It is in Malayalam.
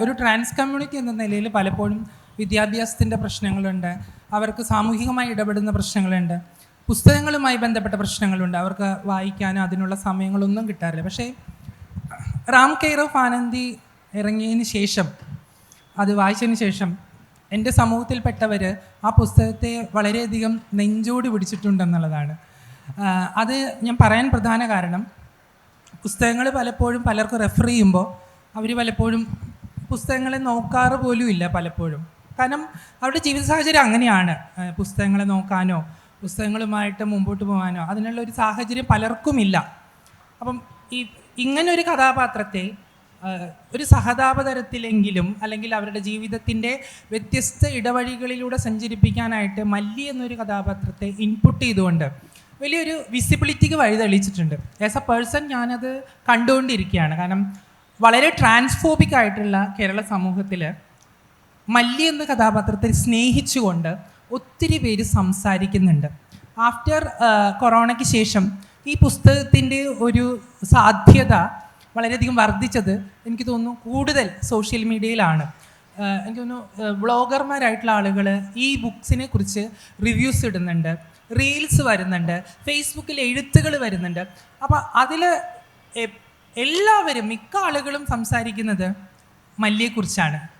ഒരു ട്രാൻസ് കമ്മ്യൂണിറ്റി എന്ന നിലയിൽ പലപ്പോഴും വിദ്യാഭ്യാസത്തിന്റെ പ്രശ്നങ്ങളുണ്ട്. അവർക്ക് സാമൂഹികമായി ഇടപെടുന്ന പ്രശ്നങ്ങളുണ്ട്. പുസ്തകങ്ങളുമായി ബന്ധപ്പെട്ട പ്രശ്നങ്ങളുണ്ട്. അവർക്ക് വായിക്കാൻ അതിനുള്ള സമയങ്ങളൊന്നും കിട്ടാറില്ല. പക്ഷേ റാം കെയർ ഓഫ് ആനന്ദി ഇറങ്ങിയതിന് ശേഷം അത് വായിച്ചതിന് ശേഷം എന്റെ സമൂഹത്തിൽപ്പെട്ടവർ ആ പുസ്തകത്തെ വളരെയധികം നെഞ്ചോട് പിടിച്ചിട്ടുണ്ടെന്നുള്ളതാണ്. അത് ഞാൻ പറയാൻ പ്രധാന കാരണം പുസ്തകങ്ങൾ പലപ്പോഴും പലർക്കും റെഫർ ചെയ്യുമ്പോൾ അവർ പലപ്പോഴും പുസ്തകങ്ങളെ നോക്കാറ് പോലും ഇല്ല പലപ്പോഴും. കാരണം അവരുടെ ജീവിത സാഹചര്യം അങ്ങനെയാണ്. പുസ്തകങ്ങളെ നോക്കാനോ പുസ്തകങ്ങളുമായിട്ട് മുമ്പോട്ട് പോകാനോ അതിനുള്ള ഒരു സാഹചര്യം പലർക്കുമില്ല അപ്പം ഈ ഇങ്ങനെ ഒരു കഥാപാത്രത്തെ ഒരു സഹതാപതരത്തിലെങ്കിലും അല്ലെങ്കിൽ അവരുടെ ജീവിതത്തിന്റെ വ്യത്യസ്ത ഇടവഴികളിലൂടെ സഞ്ചരിപ്പിക്കാനായിട്ട് മല്ലി എന്നൊരു കഥാപാത്രത്തെ ഇൻപുട്ട് ചെയ്തുകൊണ്ട് വലിയൊരു വിസിബിലിറ്റിക്ക് വഴി തെളിയിച്ചിട്ടുണ്ട് ആസ് എ പേഴ്സൺ ഞാനത് കണ്ടുകൊണ്ടിരിക്കുകയാണ്. കാരണം വളരെ ട്രാൻസ്ഫോബിക് ആയിട്ടുള്ള കേരള സമൂഹത്തിൽ മല്ലി എന്ന കഥാപാത്രത്തെ സ്നേഹിച്ചുകൊണ്ട് ഒത്തിരി പേര് സംസാരിക്കുന്നുണ്ട്. ആഫ്റ്റർ കൊറോണയ്ക്ക് ശേഷം ഈ പുസ്തകത്തിന്റെ ഒരു സാധ്യത വളരെയധികം വർദ്ധിച്ചത് എനിക്ക് തോന്നുന്നു കൂടുതൽ സോഷ്യൽ മീഡിയയിലാണ് എനിക്ക് തോന്നുന്നു വ്ളോഗർമാരായിട്ടുള്ള ആളുകൾ ഈ ബുക്സിനെ കുറിച്ച് റിവ്യൂസ് ഇടുന്നുണ്ട് റീൽസ് വരുന്നുണ്ട് ഫേസ്ബുക്കിൽ എഴുത്തുകൾ വരുന്നുണ്ട്. അപ്പോൾ അതിൽ എല്ലാവരും മിക്ക ആളുകളും സംസാരിക്കുന്നത് മല്ലിയെക്കുറിച്ചാണ്.